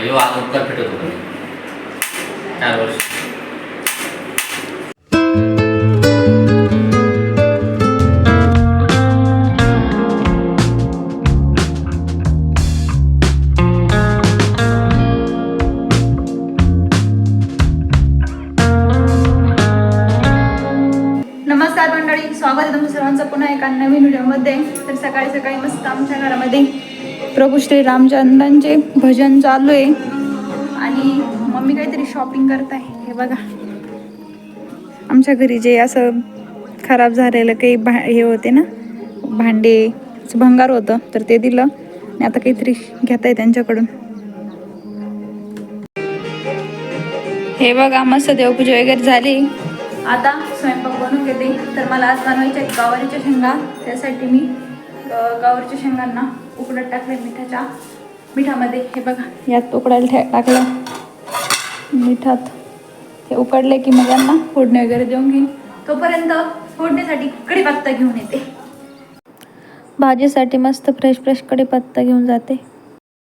अयो आज उपकार भेटत होतो मी. चार वर्ष नमस्कार मंडळी स्वागत आहे तुमचं सर्वांचं पुन्हा एका नवीन व्हिडिओमध्ये तर सकाळी सकाळी मस्त आमच्या घरामध्ये प्रभू श्री रामचंद्रांचे भजन चालू आहे. आणि मम्मी काहीतरी शॉपिंग करत आहे. हे बघा. आमच्या घरी जे असं खराब झालेलं काही भा हे होते ना भांडे भंगार होतं तर ते दिलं. आणि आता काहीतरी घेत आहे त्यांच्याकडून. हे बघा मस्त देवपूजा वगैरे झाली. आता स्वयंपाक बनवून घेते. तर मला आज बनवायच्या आहेत गावारीच्या शेंगा. त्यासाठी मी गावारीच्या शेंगांना उकडत टाकले मिठाच्या. मिठामध्ये हे बघा यात उकडायला ठे टाकलं मिठात हे उकडले की मग यांना फोडणी वगैरे देऊन घेईन. तोपर्यंत फोडणीसाठी कढीपत्ता घेऊन येते. भाजीसाठी मस्त फ्रेश फ्रेश कढीपत्ता घेऊन जाते.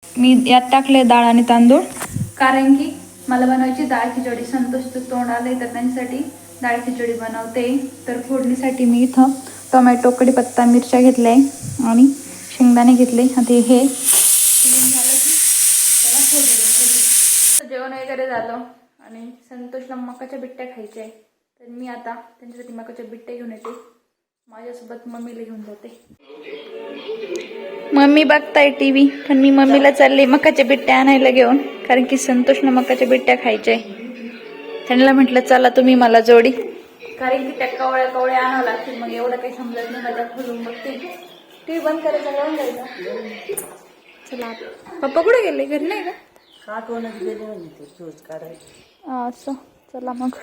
मी यात टाकले डाळ आणि तांदूळ. कारण की मला बनवायची डाळ खिचडी संतोषचं तोंड आले तर त्यांच्यासाठी डाळ खिचडी बनवते. तर फोडणीसाठी मी इथं टोमॅटो कढीपत्ता मिरच्या घेतल्या आहे आणि शेंगदाणे घेतले. आता हे जेवण वगैरे झालं आणि संतोषला मकाच्या बिट्ट्या खायच्या आहे तर मी आता त्यांच्यासाठी मकाच्या बिट्ट्या घेऊन येते. माझ्यासोबत मम्मीला घेऊन जाते. मम्मी बघताय टीव्ही पण मी मम्मीला चालले मकाच्या बिट्ट्या आणायला घेऊन कारण की संतोषनं मकाच्या बिट्ट्या खायच्या त्यांना म्हटलं चला तुम्ही मला जोडी. कारण की त्या कवळ्या कवळ्या आणावं लागतील मग एवढं काही समजत नाही. माझ्या टीव्ही बंद करायचा लावून जायचा. चला पप्पा कुठे गेले? घरी नाही का? हा, असं चला मग.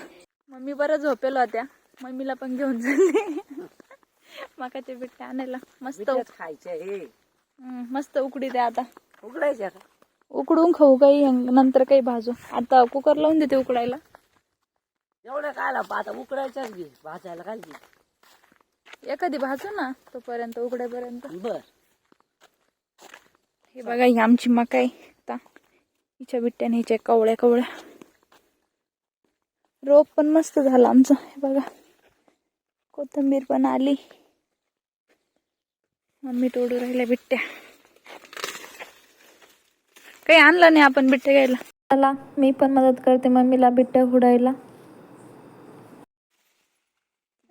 मम्मी बरं झोपेल होत्या. मम्मीला पण घेऊन चालले. मकाच्या बिट्ट्या आणायला. मस्त खायचे हे मस्त उकडी द्या आता. उघडायच्या का? उकडून खाऊ काही नंतर काही भाजू. आता कुकर लावून देते उकडायला. एवढं खायला आता उकडायच्याच घे. भाजायला काय घे. एखादी भाजू ना तोपर्यंत उकडेपर्यंत बर. हे बघा ही आमची मका आहे आता हिच्या बिट्ट्याने हिच्या कवळ्या कवळ्या. रोप पण मस्त झालं आमचं हे बघा. कोथिंबीर पण आली. मम्मी तोडू राहिल्या बिट्ट्या. काही आणलं नाही आपण बिट्ट्या घ्यायला. चला मी पण मदत करते मम्मीला बिट्ट्या हुडायला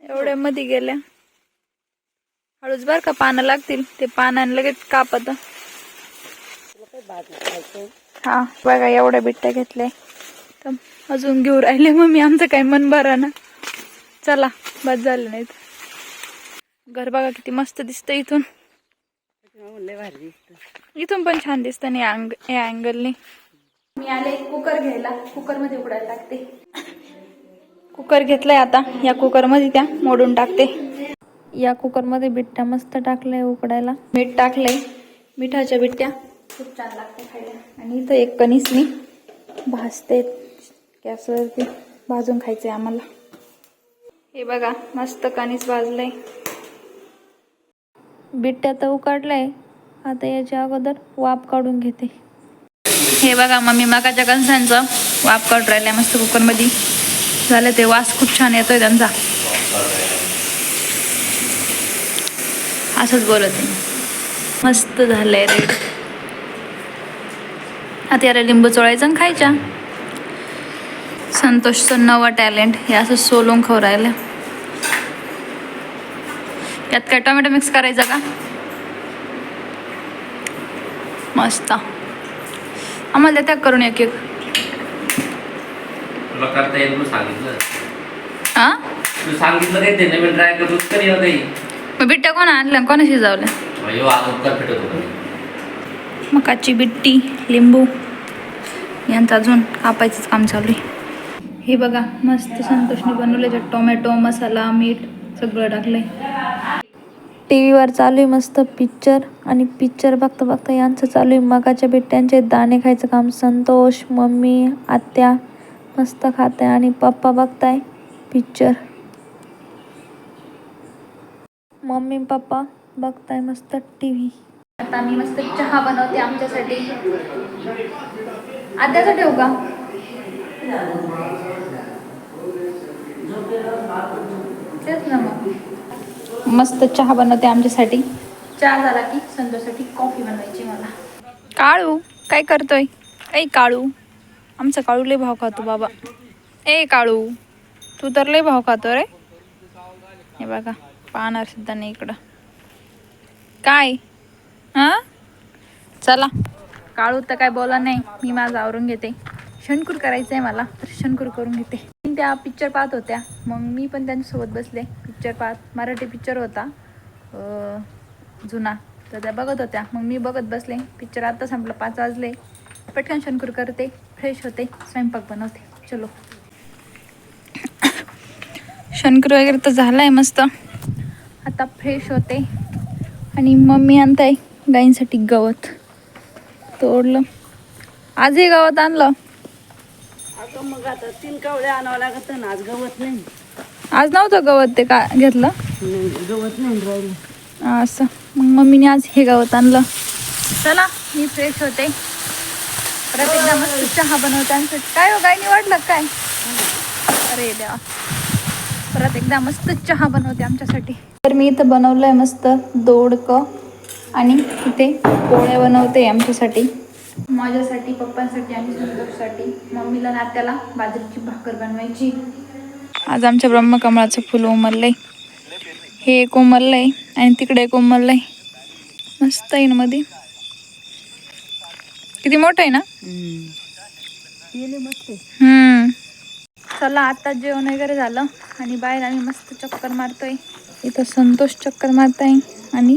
एवढ्या मध्ये गेल्या. हळूच बर का पानं लागतील. ते पानाने लगेच कापत. हा बघा एवढ्या बिट्ट्या घेतल्या. तर अजून घेऊ राहिले मग मी आमचं काही मन भरा ना. चला बस झालं नाहीत घर बघा किती मस्त दिसतं इथून. भारी इथून पण छान दिसतं नाही या अँगलने. मी आले कुकर घ्यायला. कुकरमध्ये उकडायला टाकते. कुकर घेतलाय आता. या कुकरमध्ये त्या मोडून टाकते. या कुकरमध्ये बिट्ट्या मस्त टाकलंय उकडायला. मीठ टाकलंय. मिठाच्या बिट्ट्या. खूप छान लागते खायला. आणि इथं एक कणीस मी भाजते. गॅसवरती भाजून खायचं आहे आम्हाला. हे बघा मस्त कणीस भाजलंय. बिट्ट्या तर उकडलंय. आता याच्या अगोदर वाफ काढून घेते. हे बघा मम्मी मकाच्या कणसांचं वाफ काढून राहिल्या मस्त कुकरमध्ये. झालं ते वास खूप छान येतोय त्यांचा. असंच बोलत आहे. मस्त झालंय रेड आता याला लिंबू चोळायचं आणि खायच्या. संतोषचं नवा टॅलेंट हे असं सोलून खाऊ राहिलं. यात काय टोमॅटो मिक्स करायचं का? मस्त. आम्हाला त्या करून एक एक. सांगितलं हा तू सांगितलं काही ते नवीन ट्राय नाही मग बिट्ट्या कोण आणल्या कोणा शिजवल्या अयो आज उपकार भेटत होतो मी. मकाची बिट्टी लिंबू यांचं अजून कापायचंच काम चालू आहे. हे बघा मस्त संतोषने बनवलं त्यात टोमॅटो मसाला मीठ सगळं टाकलंय. टी व्हीवर चालू आहे मस्त पिक्चर आणि पिक्चर बघता बघता यांचं चालू आहे. मकाच्या बिट्ट्यांचे दाणे खायचं काम. संतोष मम्मी आत्या मस्त खाते आणि पप्पा बघताय पिक्चर. मम्मी पप्पा बघताय मस्त टी व्ही आता मी मस्त चहा बनवते आमच्यासाठी. आत्याचं ठेवू का? तेच ना मग. मस्त चहा बनवते आमच्यासाठी. चहा झाला की संतोषसाठी कॉफी बनवायची मला. काळू काय करतोय? ऐ काळू आमचा काळू लय भाव खातो बाबा. ए काळू तू तर लय भाव खातो रे. हे बघा. पाहणार सुद्धा नाही इकडं. काय? हां? चला. काळू तर काय बोला नाही. मी माझं आवरून घेते. शणकूर करायचं आहे मला तर शणकूर करून घेते. त्या पिक्चर पाहत होत्या. मग मी पण त्यांच्यासोबत बसले. पिक्चर पाहत. मराठी पिक्चर होता. जुना. तर त्या बघत होत्या. मग मी बघत बसले. पिक्चर आता संपलं. पाच वाजले. पटकन शंकूर करते. फ्रेश होते. स्वयंपाक बनवते. चलो. शंकर वगैरे तर झालाय मस्त. आता फ्रेश होते. आणि मम्मी आणताय गाईंसाठी गवत. तोडलं. आजही गवत आणलं. मग आता तीन आणावं लागत ना आज गवत नाही. आज नव्हतं गवत ते का घेतलं? नाही, गवत नाही राहिलं. असं. मग मम्मीने आज हे गवत आणलं. चला मी फ्रेश होते. परत एकदा मस्त चहा बनवते. आणि काय हो गायनी वाटलं काय? अरे देवा. परत एकदा मस्त चहा बनवते आमच्यासाठी. तर मी इथं बनवलंय मस्त दोडकं आणि इथे पोळ्या बनवते आमच्यासाठी. माझ्यासाठी पप्पांसाठी आणि संतोषसाठी मम्मीला नात्याला बाजरीची भाकर बनवायची. आज आमच्या ब्रह्मकमळाचं फुल उमललंय. हे एक उमललंय आणि तिकडे एक उमललंय. मस्त आहे ना मध्ये किती मोठं आहे ना? गेले मस्त आहे. हम्म. चला आता जेवण वगैरे झालं आणि बाहेर आम्ही मस्त चक्कर मारतोय. इथं संतोष चक्कर मारताय आणि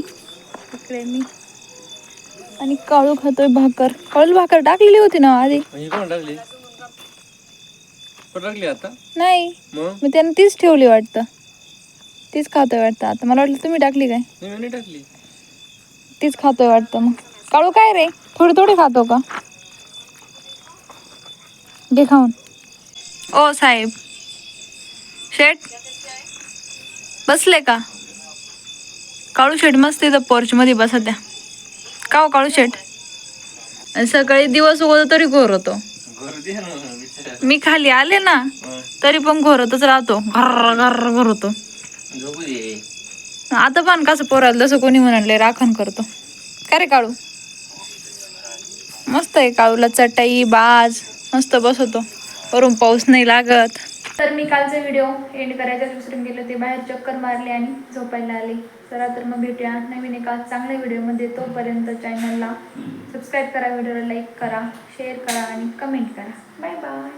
इकडे मी आणि काळू खातोय भाकर. काळू भाकर टाकलेली होती ना आधी? टाकली? आता? नाही. मग? मी त्यानं तीच ठेवली वाटतं. तीच खातोय वाटतं आता. मला वाटलं तुम्ही टाकली काय? टाकली. तीच खातोय वाटतं मग. काळू काय रे? थोडी थोडी खातो का? घे खाऊन. ओ साहेब. शेट बसले का? काळू शेट मस्त इथं पोर्च मध्ये बसा त्या. का हो काळू शेट सकाळी दिवस उगवतो तरी घोर होतो. मी खाली आले ना. तरी पण घोरतच राहतो. घर्र घर्र घोर होतो आता पण कसं पोराला जसं कोणी म्हणाले राखण करतो. काय रे काळू? मस्त आहे काळूला चटाई बाज मस्त बसवतो. वरून पाऊस नाही लागत. तर मी कालचा व्हिडिओ एंड करायचा विसरून गेले ते बाहेर चक्कर मारले आणि झोपायला आले. चला तर मग भेटूया नवीन एका चांगल्या व्हिडिओमध्ये. तोपर्यंत चॅनलला सबस्क्राईब करा व्हिडिओला लाईक करा शेअर करा आणि कमेंट करा. Bye bye